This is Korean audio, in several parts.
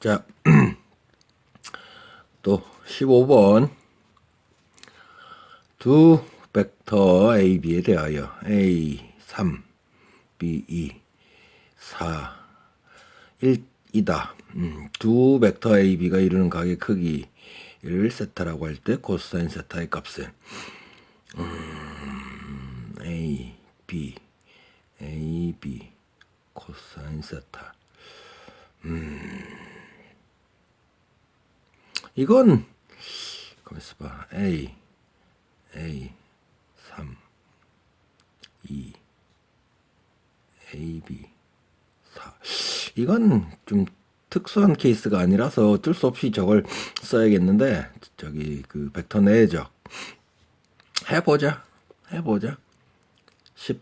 자, 또 15번 두 벡터 A, B에 대하여 A 3, B 2, 4, 1 이다. 음, 두 벡터 A, B가 이루는 각의 크기를 세타라고 할 때 코사인 세타의 값은 음, A, B, A, B 코사인 세타. 음, 이건 가만 있어봐. A, A 3, 2, A, B 4. 이건 좀 특수한 케이스가 아니라서 어쩔 수 없이 저걸 써야겠는데 저기 그 벡터 내적 해보자 해보자 12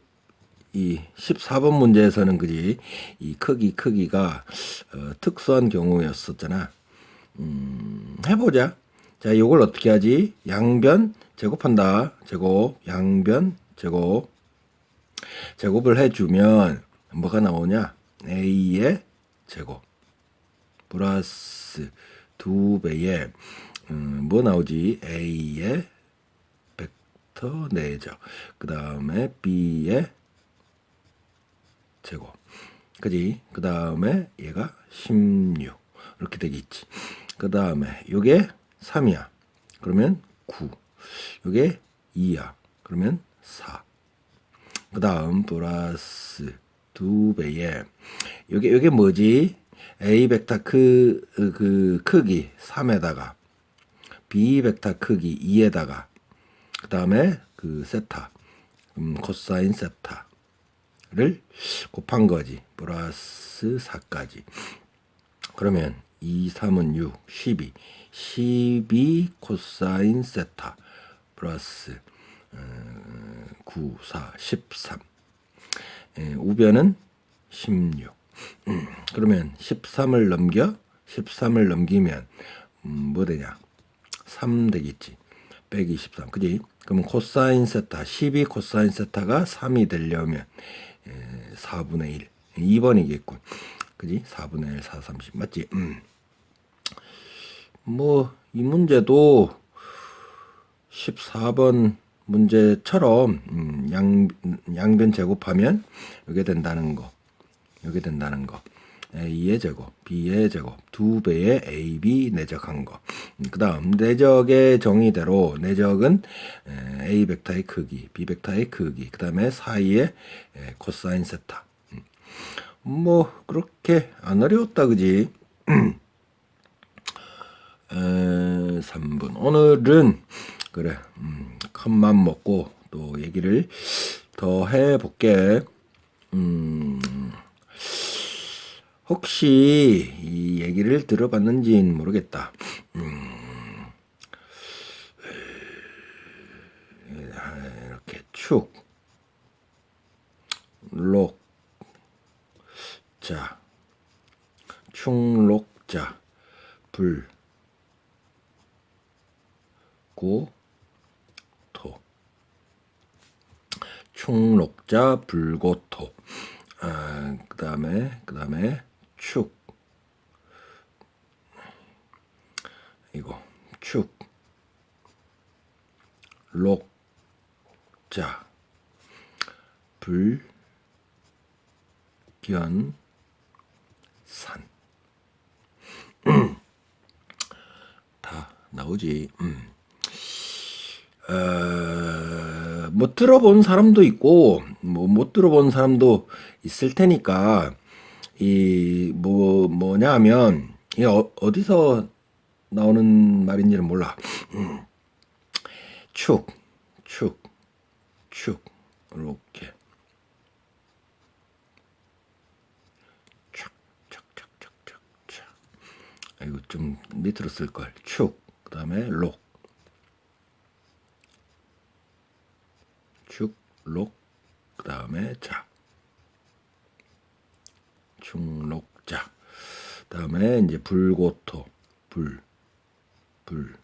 14번 문제에서는 그지 이 크기 크기가 어, 특수한 경우였었잖아 음, 해보자. 자 이걸 어떻게 하지? 양변 제곱한다. 제곱 양변 제곱. 제곱을 해주면 뭐가 나오냐? A의 제곱. 플러스 두 배의 음, 뭐 나오지? A의 벡터 내적 그 다음에 b의 제곱. 그지? 그 다음에 얘가 16 이렇게 되겠지 그 다음에 요게 3이야. 그러면 9 요게 2야. 그러면 4 그 다음 플러스 두 배의 요게 요게 뭐지? A 벡터 그, 그 크기 3에다가 B 벡터 크기 2에다가 그 다음에 그 세타 음, 코사인 세타를 곱한 거지. 플러스 4까지. 그러면 2, 3은 6, 12 12 코사인 세타 플러스 어, 9, 4, 13 예, 우변은 16 음, 그러면 13을 넘겨 13을 넘기면 음, 뭐 되냐? 3 되겠지. 빼기 13 그지? 그러면 코사인 세타 12 코사인 세타가 3이 되려면 에, 4분의 1 2번이겠군. 그지? 4분의 1 4 30 맞지? 음. 뭐 이 문제도 14번 문제처럼 음, 양, 양변 제곱하면 이게 된다는 거 이게 된다는 거 A의 제곱, B의 제곱 두 배의 AB 내적한 거. 그 다음 내적의 정의대로 내적은 에, A 벡터의 크기, B 벡터의 크기, 그 다음에 사이의 에, 코사인 세타. 음. 뭐 그렇게 안 어려웠다 그지? 에, 3분 오늘은 그래 음, 컵만 먹고 또 얘기를 더 해볼게. 음, 혹시 이 얘기를 들어봤는지는 모르겠다. 음, 이렇게 축, 록, 자, 충록자, 불, 고, 토. 충록자, 불고토. 아, 그 다음에, 그 다음에, 축. 이거, 축. 록. 자. 불. 견. 산. 다 나오지. 음. 어, 못 들어본 사람도 있고, 뭐, 못 들어본 사람도 있을 테니까, 이, 뭐, 뭐냐 하면, 이 어, 어디서 나오는 말인지는 몰라. 음. 축, 축, 축, 이렇게. 착, 착, 착, 착, 착, 착. 아, 이거 좀 밑으로 쓸 걸. 축, 그 다음에 록. 축, 록, 그 다음에 자. 충록자. 다음에 이제 불고토, 불, 불.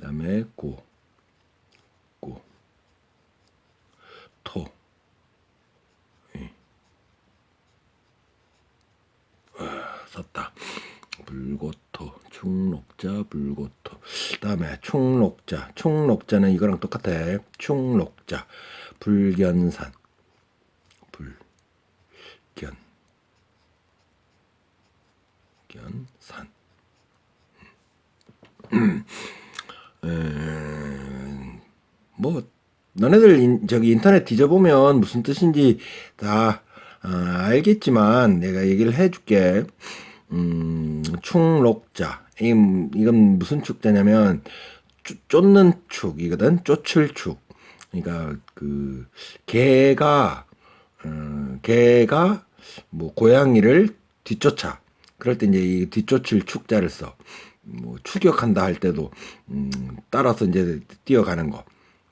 다음에 고, 고, 토. 이. 아, 썼다. 불고 충록자 불고토 다음에 충록자 충록자는 이거랑 똑같아 충록자 불견산 불견 견산 음, 뭐 너네들 인- 저기 인터넷 뒤져보면 무슨 뜻인지 다 아, 알겠지만 내가 얘기를 해줄게. 음, 충록자. 이, 이건 무슨 축자냐면 쫓- 쫓는 축이거든. 쫓을 축. 그러니까 그 개가 어, 개가 뭐 고양이를 뒤쫓아. 그럴 때 이제 이 뒤쫓을 축자를 써. 뭐 추격한다 할 때도 음, 따라서 이제 뛰어가는 거.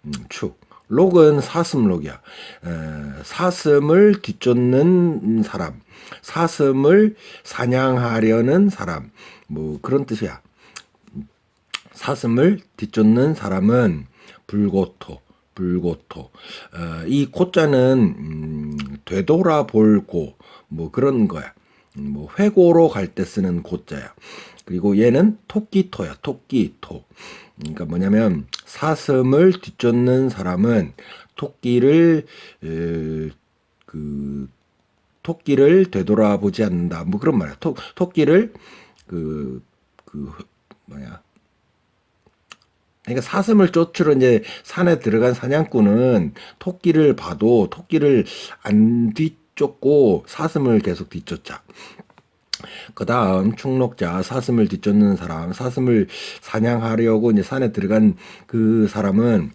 음, 축. 록은 사슴록이야. 에, 사슴을 뒤쫓는 사람, 사슴을 사냥하려는 사람, 뭐 그런 뜻이야. 사슴을 뒤쫓는 사람은 불고토, 불고토. 어, 이 고자는 음, 되돌아볼 고, 뭐 그런 거야. 음, 뭐 회고로 갈 때 쓰는 고자야. 그리고 얘는 토끼토야, 토끼토. 그러니까 뭐냐면 사슴을 뒤쫓는 사람은 토끼를 에, 그 토끼를 되돌아보지 않는다. 뭐 그런 말이야. 토, 토끼를 그, 그, 뭐야. 그러니까 사슴을 쫓으러 이제 산에 들어간 사냥꾼은 토끼를 봐도 토끼를 안 뒤쫓고 사슴을 계속 뒤쫓아. 그 다음 충록자 사슴을 뒤쫓는 사람 사슴을 사냥하려고 이제 산에 들어간 그 사람은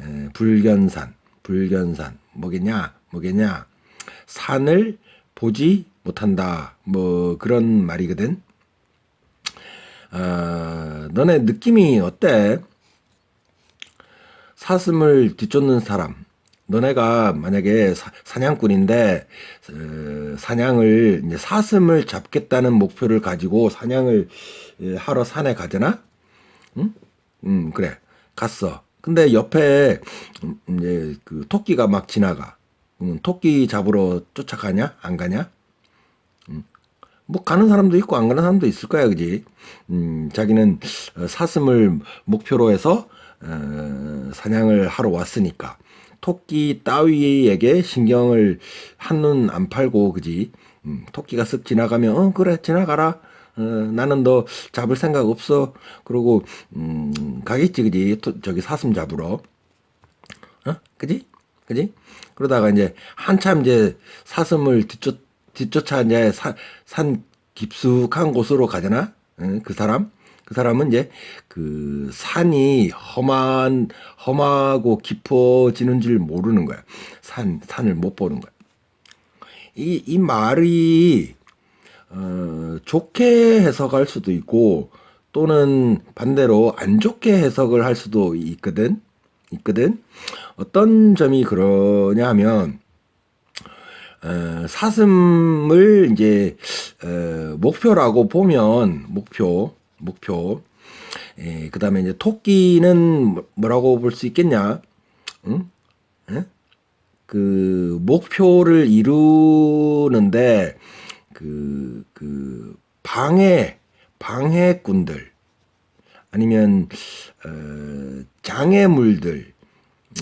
에, 불견산 불견산. 뭐겠냐? 뭐겠냐? 산을 보지 못한다. 뭐 그런 말이거든. 어, 너네 느낌이 어때 사슴을 뒤쫓는 사람 너네가 만약에 사, 사냥꾼인데 어, 사냥을 이제 사슴을 잡겠다는 목표를 가지고 사냥을 예, 하러 산에 가잖아. 응? 음 그래 갔어. 근데 옆에 음, 이제 그 토끼가 막 지나가. 음, 토끼 잡으러 쫓아가냐? 안 가냐? 음, 뭐 가는 사람도 있고 안 가는 사람도 있을 거야, 그지? 음, 자기는 어, 사슴을 목표로 해서 어, 사냥을 하러 왔으니까. 토끼 따위에게 신경을 한눈 안 팔고 그지? 음, 토끼가 쓱 지나가면 어 그래 지나가라. 어, 나는 너 잡을 생각 없어. 그러고 음, 가겠지 그지? 토- 저기 사슴 잡으러. 어? 그지? 그지? 그러다가 이제 한참 이제 사슴을 뒤쫓 뒤쫓아 이제 사, 산 깊숙한 곳으로 가잖아? 응, 그 사람 그 사람은 이제 그 산이 험한 험하고 깊어지는 줄 모르는 거야. 산 산을 못 보는 거야. 이 이 말이 어, 좋게 해석할 수도 있고 또는 반대로 안 좋게 해석을 할 수도 있거든. 있거든. 어떤 점이 그러냐 하면 어, 사슴을 이제 어, 목표라고 보면 목표 목표 예, 그 다음에 이제 토끼는 뭐- 뭐라고 볼 수 있겠냐? 응? 응? 그 목표를 이루는데 그, 그 방해 방해꾼들 아니면 어, 장애물들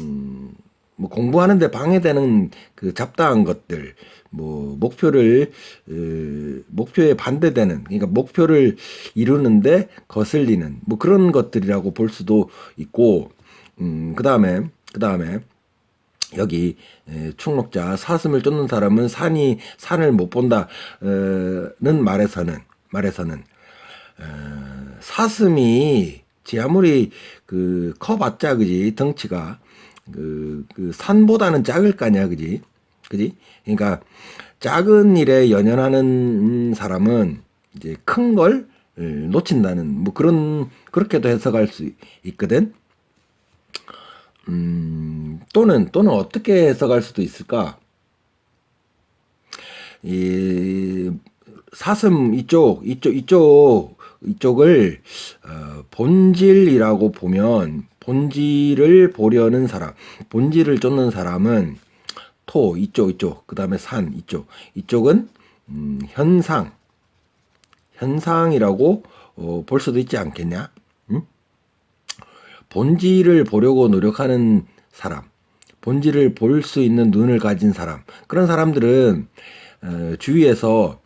음, 뭐 공부하는데 방해되는 그 잡다한 것들, 뭐 목표를 어, 목표에 반대되는 그러니까 목표를 이루는데 거슬리는 뭐 그런 것들이라고 볼 수도 있고, 음, 그 다음에 그 다음에 여기 에, 충록자 사슴을 쫓는 사람은 산이 산을 못 본다는 말에서는 말에서는 어, 사슴이 지 아무리 그 커봤자 그지 덩치가 그, 그 산보다는 작을 거냐 그지? 그지? 그러니까 작은 일에 연연하는 사람은 이제 큰 걸 놓친다는 뭐 그런 그렇게도 해석할 수 있거든. 음 또는 또는 어떻게 해석할 수도 있을까? 이 사슴 이쪽 이쪽 이쪽 이쪽을 어, 본질이라고 보면 본질을 보려는 사람 본질을 쫓는 사람은 토 이쪽 이쪽 그 다음에 산 이쪽 이쪽은 음, 현상 현상이라고 어, 볼 수도 있지 않겠냐? 응? 본질을 보려고 노력하는 사람, 본질을 볼 수 있는 눈을 가진 사람, 그런 사람들은 어, 주위에서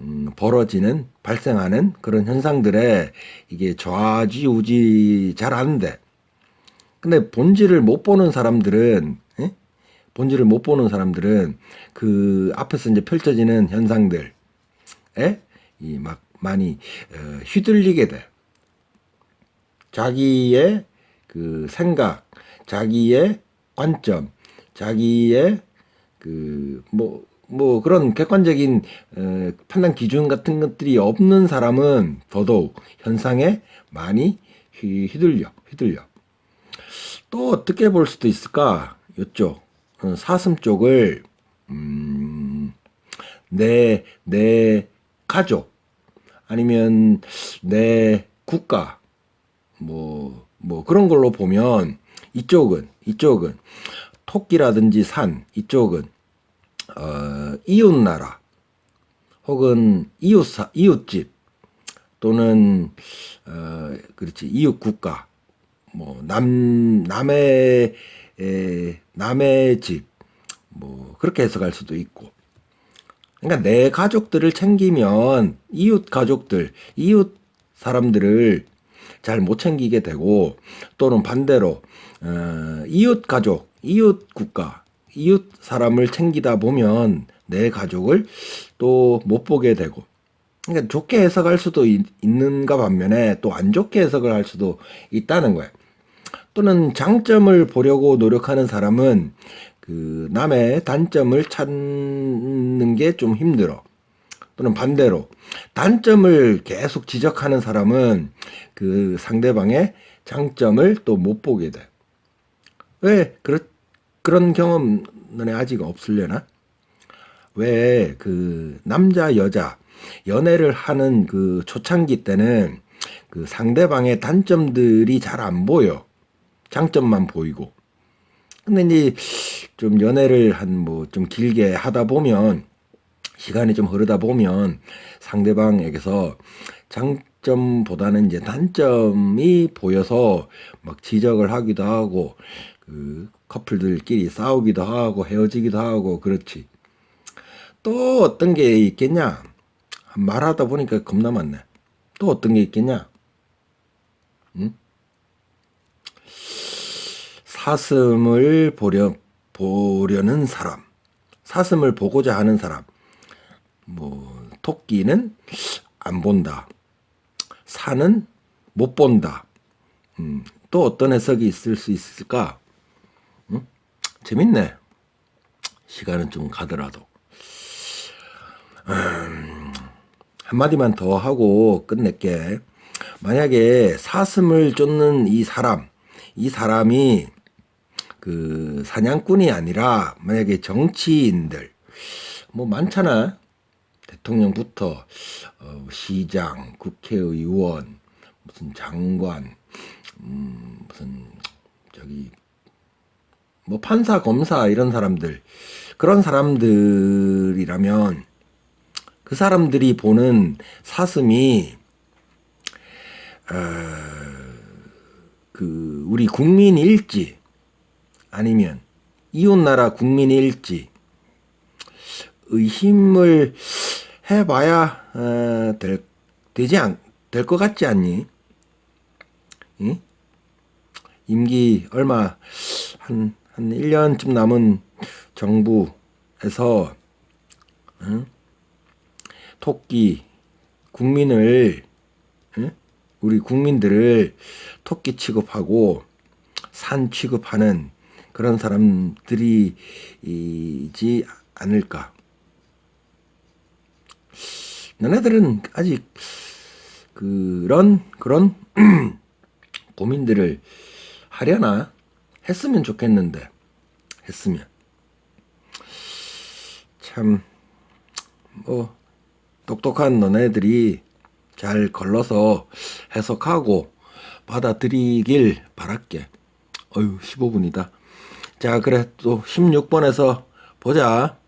음, 벌어지는 발생하는 그런 현상들에 이게 좌지우지 잘 하는데, 근데 본질을 못 보는 사람들은 예? 본질을 못 보는 사람들은 그 앞에서 이제 펼쳐지는 현상들에 이 막 많이 어, 휘둘리게 돼. 자기의 그 생각, 자기의 관점, 자기의 그뭐뭐 그런 객관적인 어, 판단 기준 같은 것들이 없는 사람은 더더욱 현상에 많이 휘, 휘둘려 휘둘려. 또 어떻게 볼 수도 있을까? 이쪽 어, 사슴 쪽을 음, 내, 내 가족 아니면 내 국가 뭐, 뭐 그런 걸로 보면 이쪽은 이쪽은 토끼라든지 산 이쪽은 어, 이웃 나라 혹은 이웃사 이웃집 또는 어, 그렇지 이웃 국가 뭐 남 남의 에, 남의 집 뭐 그렇게 해석할 수도 있고 그러니까 내 가족들을 챙기면 이웃 가족들 이웃 사람들을 잘 못 챙기게 되고 또는 반대로 어, 이웃 가족 이웃 국가 이웃 사람을 챙기다 보면 내 가족을 또 못 보게 되고 그러니까 좋게 해석할 수도 있, 있는가 반면에 또 안 좋게 해석을 할 수도 있다는 거예요. 또는 장점을 보려고 노력하는 사람은 그 남의 단점을 찾는 게 좀 힘들어. 또는 반대로 단점을 계속 지적하는 사람은 그 상대방의 장점을 또 못 보게 돼. 왜 그런 그런 경험 너네 아직 없으려나? 왜 그 남자 여자 연애를 하는 그 초창기 때는 그 상대방의 단점들이 잘 안 보여. 장점만 보이고. 근데 이제 좀 연애를 한 뭐 좀 길게 하다 보면 시간이 좀 흐르다 보면 상대방에게서 장점보다는 이제 단점이 보여서 막 지적을 하기도 하고 그 커플들끼리 싸우기도 하고 헤어지기도 하고 그렇지. 또 어떤 게 있겠냐? 말하다 보니까 겁나 많네. 또 어떤 게 있겠냐? 응? 사슴을 보려 보려는 사람, 사슴을 보고자 하는 사람, 뭐 토끼는 안 본다, 사는 못 본다. 음, 또 어떤 해석이 있을 수 있을까? 음? 재밌네. 시간은 좀 가더라도. 음, 한마디만 더 하고 끝낼게. 만약에 사슴을 쫓는 이 사람, 이 사람이 그 사냥꾼이 아니라 만약에 정치인들 뭐 많잖아. 대통령부터 어, 시장 국회의원 무슨 장관 음, 무슨 저기 뭐 판사 검사 이런 사람들. 그런 사람들이라면 그 사람들이 보는 사슴이 어, 그 우리 국민일지 아니면 이웃나라 국민일지 의심을 해봐야 어, 될 되지 않 될 것 같지 않니? 응? 임기 얼마 한 한 1년쯤 남은 정부에서 응? 토끼 국민을 응? 우리 국민들을 토끼 취급하고 산 취급하는 그런 사람들이지 않을까. 너네들은 아직 그런 그런 고민들을 하려나 했으면 좋겠는데 했으면 참 뭐 똑똑한 너네들이 잘 걸러서 해석하고 받아들이길 바랄게. 어유 15분이다. 자, 그래 또 16번에서 보자.